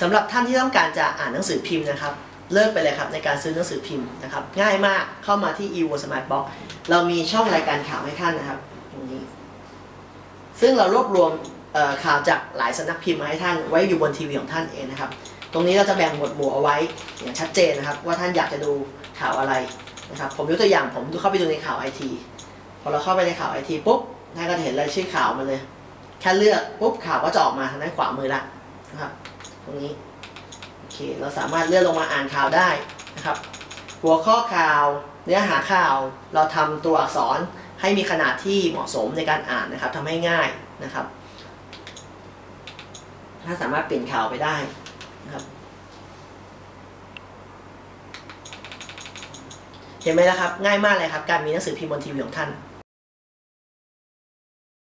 สำหรับท่านที่ต้องการจะอ่านหนังสือพิมพ์นะครับเลิกไปเลยครับในการซื้อหนังสือพิมพ์นะครับง่ายมากเข้ามาที่ e w o r Smart Box เรามีช่องรายการข่าวให้ท่านนะครับตรงนี้ ซึ่งเรารวบรวมข่าวจากหลายสำนักพิมพ์มาให้ท่านไว้อยู่บนทีวีของท่านเองนะครับ ตรงนี้เราจะแบ่งหมวดหมู่เอาไว้อย่างชัดเจนนะครับ ว่าท่านอยากจะดูข่าวอะไรนะครับ ผมยกตัวอย่างผมเข้าไปดูในข่าวไอทีพอเราเข้าไปในข่าวไอทีปุ๊บท่านก็จะเห็นรายชื่อข่าวมาเลย แค่เลือกปุ๊บข่าวก็จะออกมาทางด้านขวามือละนะครับ ตรงนี้โอเคเราสามารถเลื่อนลงมาอ่านข่าวได้นะครับ หัวข้อข่าวเนื้อหาข่าวเราทำตัวอักษรให้มีขนาดที่เหมาะสมในการอ่านนะครับทำให้ง่ายนะครับ ถ้าสามารถเปลี่ยนข่าวไปได้นะครับเห็นไหมล่ะครับ ง่ายมากเลยครับ การมีหนังสือพิมพ์บนทีวีของท่าน